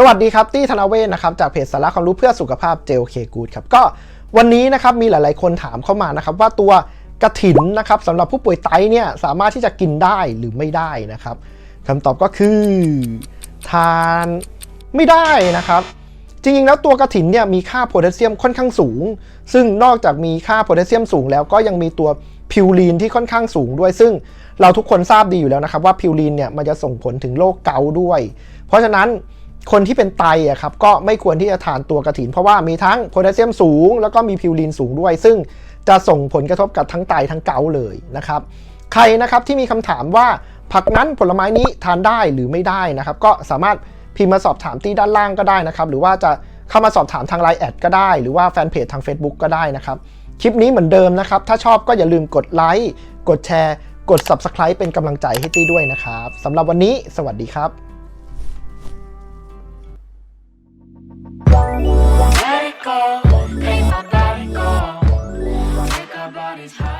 สวัสดีครับตี้ธนเวศนะครับจากเพจสาระความรู้เพื่อสุขภาพเจลเคกูดครับก็วันนี้นะครับมีหลายๆคนถามเข้ามานะครับว่าตัวกระถินนะครับสำหรับผู้ป่วยไตเนี่ยสามารถที่จะกินได้หรือไม่ได้นะครับคำตอบก็คือ ทานไม่ได้นะครับ จริงๆ แล้วตัวกระถินเนี่ยมีค่าโพแทสเซียมค่อนข้างสูง ซึ่งนอกจากมีค่าโพแทสเซียมสูงแล้วก็ยังมีตัวพิวรีนที่ค่อนข้างสูงด้วย ซึ่งเราทุกคนทราบดีอยู่แล้วนะครับว่าพิวรีนเนี่ยมันจะส่งผลถึงโรคเกาต์ด้วย เพราะฉะนั้น คนที่เป็นไตอะครับก็ไม่ควรที่จะทานตัวกระถิน เพราะว่ามีทั้งโพแทสเซียมสูง แล้วก็มีพิวรีนสูงด้วย ซึ่งจะส่งผลกระทบกับทั้งไตทั้งเกาเลยนะครับใครนะครับที่มีคำถามว่าผักนั้นผลไม้นี้ทานได้หรือไม่ได้นะครับ ก็สามารถพิมพ์มาสอบถามที่ด้านล่างก็ได้นะครับ หรือว่าจะเข้ามาสอบถามทางไลน์แอดก็ได้ หรือว่าแฟนเพจทาง Facebook ก็ได้นะครับ คลิปนี้เหมือนเดิมนะครับ ถ้าชอบก็อย่าลืมกดไลค์กดแชร์ กด Subscribe เป็นกำลังใจให้ตี้ด้วยนะครับสำหรับวันนี้ สวัสดีครับ body's high.